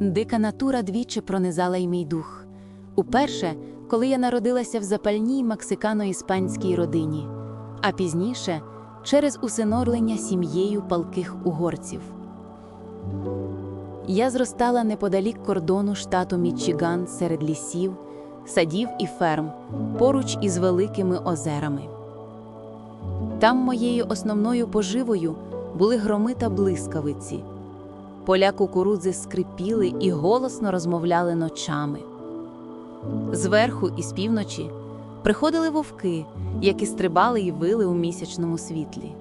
Дика натура двічі пронизала й мій дух. Уперше, коли я народилася в запальній мексикано-іспанській родині, а пізніше через усиновлення сім'єю палких угорців. Я зростала неподалік кордону штату Мічиган серед лісів, садів і ферм, поруч із великими озерами. Там моєю основною поживою були громи та блискавиці. Поля кукурудзи скрипіли і голосно розмовляли ночами. Зверху і з півночі приходили вовки, які стрибали і вили у місячному світлі.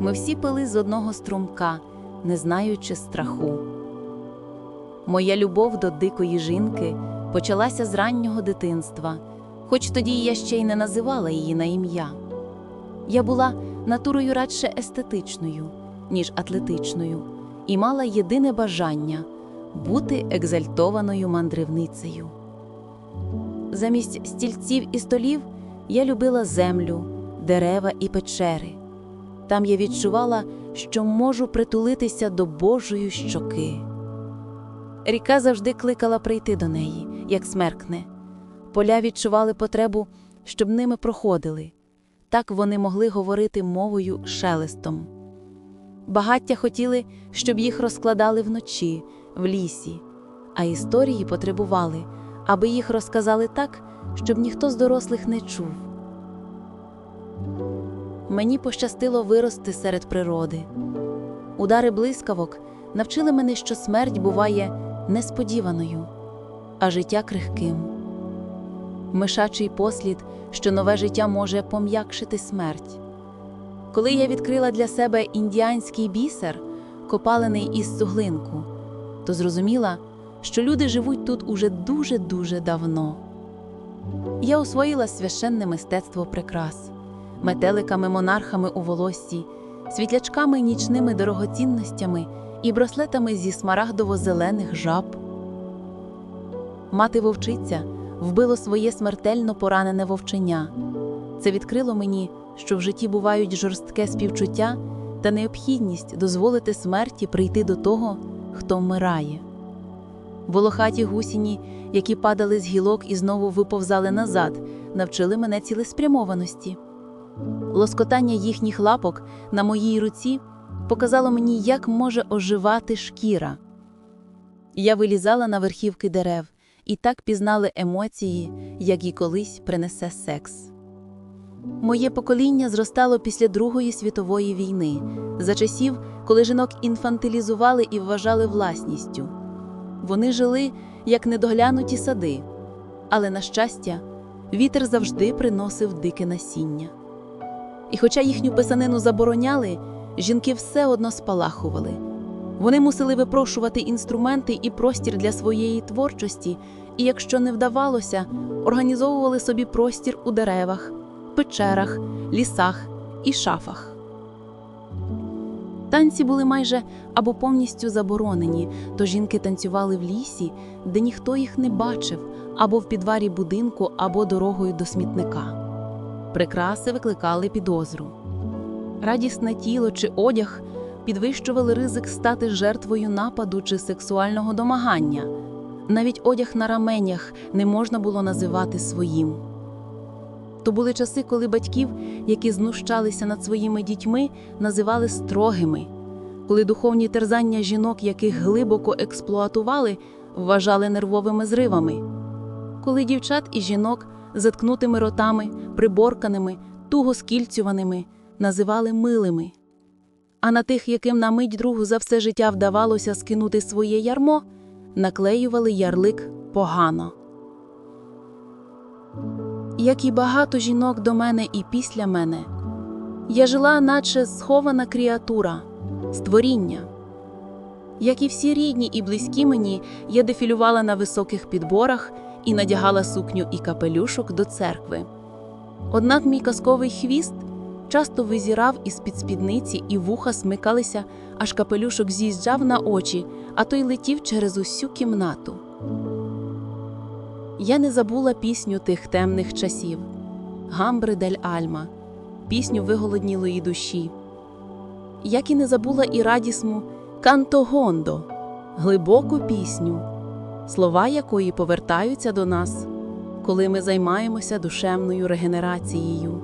Ми всі пили з одного струмка, не знаючи страху. Моя любов до дикої жінки почалася з раннього дитинства, хоч тоді я ще й не називала її на ім'я. Я була натурою радше естетичною, ніж атлетичною, і мала єдине бажання бути екзальтованою мандрівницею. Замість стільців і столів я любила землю, дерева і печери. Там я відчувала, що можу притулитися до Божої щоки. Ріка завжди кликала прийти до неї, як смеркне. Поля відчували потребу, щоб ними проходили. Так вони могли говорити мовою шелестом. Багаття хотіли, щоб їх розкладали вночі, в лісі, а історії потребували, аби їх розказали так, щоб ніхто з дорослих не чув. Мені пощастило вирости серед природи. Удари блискавок навчили мене, що смерть буває несподіваною, а життя крихким. Мишачий послід, що нове життя може пом'якшити смерть. Коли я відкрила для себе індіанський бісер, копалений із суглинку, то зрозуміла, що люди живуть тут уже дуже-дуже давно. Я освоїла священне мистецтво прикрас, метеликами-монархами у волоссі, світлячками нічними дорогоцінностями і браслетами зі смарагдово-зелених жаб. Мати вовчиця вбило своє смертельно поранене вовченя. Це відкрило мені, що в житті бувають жорстке співчуття та необхідність дозволити смерті прийти до того, хто вмирає. Волохаті гусіні, які падали з гілок і знову виповзали назад, навчили мене цілеспрямованості. Лоскотання їхніх лапок на моїй руці показало мені, як може оживати шкіра. Я вилізала на верхівки дерев і так пізнали емоції, як і колись принесе секс. Моє покоління зростало після Другої світової війни, за часів, коли жінок інфантилізували і вважали власністю. Вони жили як недоглянуті сади, але, на щастя, вітер завжди приносив дике насіння. І хоча їхню писанину забороняли, жінки все одно спалахували. Вони мусили випрошувати інструменти і простір для своєї творчості, і, якщо не вдавалося, організовували собі простір у деревах, печерах, лісах і шафах. Танці були майже або повністю заборонені, то жінки танцювали в лісі, де ніхто їх не бачив, або в підварі будинку, або дорогою до смітника. Прикраси викликали підозру. Радісне тіло чи одяг підвищували ризик стати жертвою нападу чи сексуального домагання. Навіть одяг на раменях не можна було називати своїм. То були часи, коли батьків, які знущалися над своїми дітьми, називали строгими, коли духовні терзання жінок, яких глибоко експлуатували, вважали нервовими зривами, коли дівчат і жінок заткнутими ротами, приборканими, туго скільцюваними, називали милими. А на тих, яким на мить другу за все життя вдавалося скинути своє ярмо, наклеювали ярлик погано. Як і багато жінок до мене і після мене, я жила, наче схована кріатура, створіння. Як і всі рідні і близькі мені, я дефілювала на високих підборах і надягала сукню і капелюшок до церкви. Однак мій казковий хвіст часто визірав із під спідниці, і вуха смикалися, аж капелюшок з'їжджав на очі, а той летів через усю кімнату. Я не забула пісню тих темних часів Гамбри дель Альма, пісню виголоднілої душі. Як і не забула і радісну Канто Гондо, глибоку пісню, слова якої повертаються до нас, коли ми займаємося душевною регенерацією.